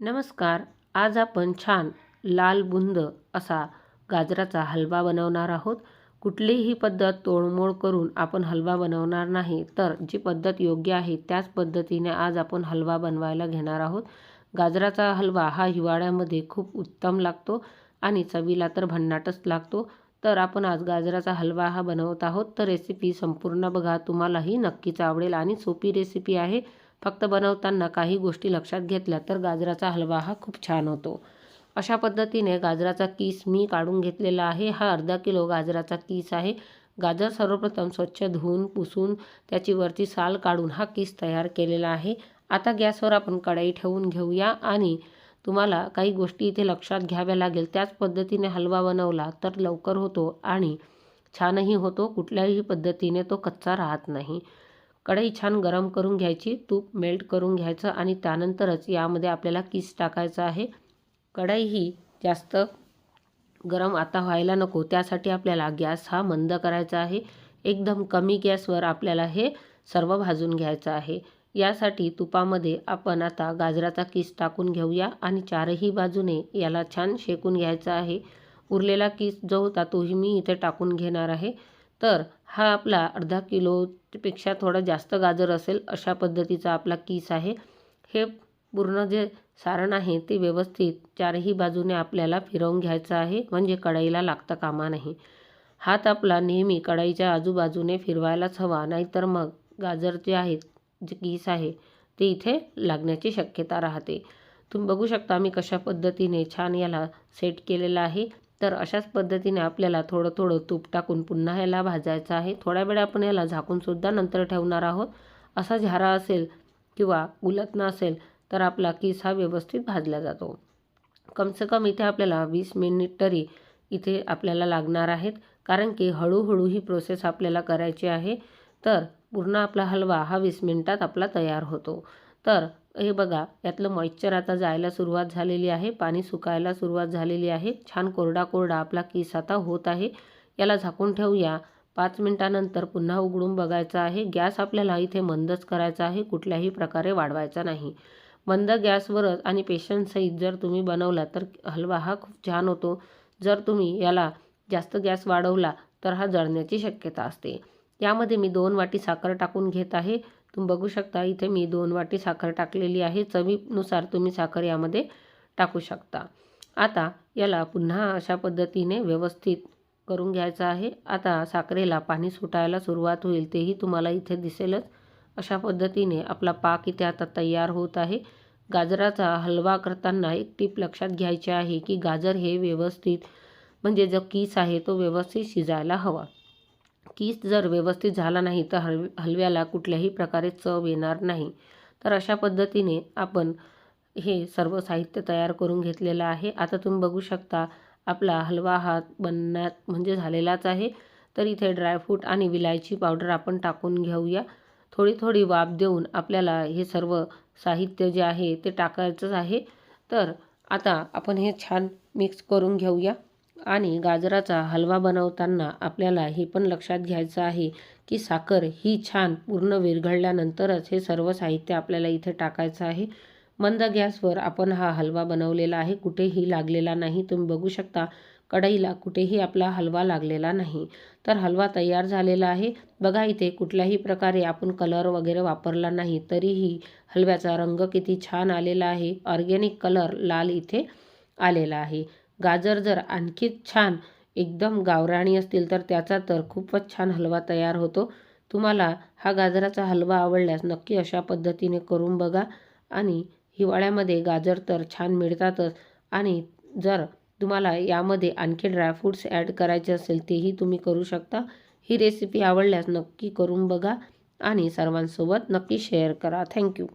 नमस्कार. आज आपण छान लाल बुंद असा गाजराचा हलवा बनवणार आहोत. कुठलीही पद्धत तोडमोड करून आपण हलवा बनवणार नाही तर जी पद्धत योग्य आहे त्याच पद्धतीने आज आपण हलवा बनवायला घेणार आहोत. गाजराचा हलवा हा हिवाळ्यामध्ये खूप उत्तम लागतो आणि चवीला तर भन्नाटच लागतो. तर आपण आज गाजराचा हलवा हा बनवत आहोत. तर रेसिपी संपूर्ण बघा तुम्हालाही नक्कीच आवडेल आणि सोपी रेसिपी आहे. फक्त बनवताना काही गोष्टी लक्षात घेतल्या तर गाजराचा हलवा हा खूप छान होतो. अशा पद्धतीने गाजराचा किस मी काढून घेतलेला आहे. हा अर्धा किलो गाजराचा किस आहे. गाजर सर्वप्रथम स्वच्छ धुवून पुसून त्याची वरची साल काढून हा किस तयार केलेला आहे. आता गॅसवर आपण कढई ठेवून घेऊया आणि तुम्हाला काही गोष्टी इथे लक्षात घ्याव्या लागेल. त्याच पद्धतीने हलवा बनवला तर लवकर होतो आणि छानही होतो. कुठल्याही पद्धतीने तो कच्चा राहत नाही. कढई छान गरम करून घ्यायची तूप मेल्ट करून घ्यायचं आणि त्यानंतरच यामध्ये आपल्याला किस टाकायचं आहे. कढई ही जास्त गरम आता व्हायला नको त्यासाठी आपल्याला गॅस हा मंद करायचा आहे. एकदम कमी गॅसवर आपल्याला हे सर्व भाजून घ्यायचं आहे. यासाठी तुपामध्ये आपण आता गाजराचा किस टाकून घेऊया आणि चारही बाजूने याला छान शेकून घ्यायचा आहे. उरलेला किस जो होता तोही मी इथे टाकून घेणार आहे. तर हा आपला अर्धा किलोपेक्षा थोडा जास्त गाजर असेल अशा पद्धतीचा आपला किस आहे. हे पूर्ण जे सारण आहे ते व्यवस्थित चारही बाजूने आपल्याला फिरवून घ्यायचं आहे म्हणजे कढईला लागता कामा नाही. हात आपला नेहमी कढईच्या आजूबाजूने फिरवायलाच हवा नाहीतर मग गाजर जे आहेत जे किस आहे ते इथे लागण्याची शक्यता राहते. तुम्ही बघू शकता मी कशा पद्धतीने छान याला सेट केलेला आहे. तर अशाच पद्धतीने आपल्याला थोडं थोडं तूप टाकून पुन्हा याला भाजायचं आहे. थोड्या वेळ आपण याला झाकूनसुद्धा नंतर ठेवणार आहोत. असा झारा असेल किंवा उलटणं असेल तर आपला किस हा व्यवस्थित भाजला जातो. कमसे कम इथे आपल्याला वीस मिनिट तरी इथे आपल्याला लागणार आहेत. कारण की हळूहळू ही प्रोसेस आपल्याला करायची आहे. तर पूर्ण आपला हलवा हा वीस मिनिटात आपला तयार होतो. तर हे बघा यातलं मॉइश्चर आता जायला सुरुवात झालेली आहे पाणी सुकायला सुरुवात झालेली आहे. छान कोरडा कोरडा आपला केस आता होत आहे. याला झाकून ठेवूया. पाच मिनटानंतर पुन्हा उघडून बघायचं आहे. गॅस आपल्याला इथे मंदच करायचा आहे. कुठल्याही प्रकारे वाढवायचा नाही. मंद गॅसवरच आणि पेशंटसहित जर तुम्ही बनवला तर हलवा हा खूप छान होतो. जर तुम्ही याला जास्त गॅस वाढवला तर हा जळण्याची शक्यता असते. यामध्ये मी दोन वाटी साखर टाकून घेत आहे. तुम्ही बघू शकता इथे मी दोन वाटी साखर टाकलेली आहे. चवीनुसार तुम्ही साखर यामध्ये टाकू शकता. आता याला पुन्हा अशा पद्धतीने व्यवस्थित करून घ्यायचं आहे. आता साखरेला पाणी सुटायला सुरुवात होईल तेही तुम्हाला इथे दिसेलच. अशा पद्धतीने आपला पाक इथे आता तयार होत आहे. गाजराचा हलवा करताना एक टीप लक्षात घ्यायची आहे की गाजर हे व्यवस्थित म्हणजे जो कीस आहे तो व्यवस्थित शिजायला हवा. कीस जर व्यवस्थित झाला नाही तर हल हलव्याला कुठल्याही प्रकारे चव येणार नाही. तर अशा पद्धतीने आपण हे सर्व साहित्य तयार करून घेतलेलं आहे. आता तुम्ही बघू शकता आपला हलवा हा बनण्यात म्हणजे झालेलाच आहे. तर इथे ड्रायफ्रूट आणि विलायची पावडर आपण टाकून घेऊया. थोडी थोडी वाफ देऊन आपल्याला हे सर्व साहित्य जे आहे ते टाकायचंच आहे. तर आता आपण हे छान मिक्स करून घेऊया. आणि गाजराचा हलवा बनवताना आपल्याला हे पण लक्षात घ्यायचं आहे की साखर ही छान पूर्ण विरघळल्यानंतरच हे सर्व साहित्य आपल्याला इथे टाकायचं आहे. मंद गॅसवर आपण हा हलवा बनवलेला आहे. कुठेही लागलेला नाही. तुम्ही बघू शकता कढईला कुठेही आपला हलवा लागलेला नाही. तर हलवा तयार झालेला आहे. बघा इथे कुठल्याही प्रकारे आपण कलर वगैरे वापरला नाही तरीही हलव्याचा रंग किती छान आलेला आहे. ऑर्गॅनिक कलर लाल इथे आलेला आहे. गाजर जर आणखी छान एकदम गावराणी असतील तर त्याचा तर खूपच छान हलवा तयार होतो. तुम्हाला हा गाजराचा हलवा आवडल्यास नक्की अशा पद्धतीने करून बघा. आणि हिवाळ्यामध्ये गाजर तर छान मिळतातच. आणि जर तुम्हाला यामध्ये आणखी ड्रायफ्रूट्स ॲड करायचे असेल तेही तुम्ही करू शकता. ही रेसिपी आवडल्यास नक्की करून बघा. आणि सर्वांसोबत नक्की शेअर करा. थँक्यू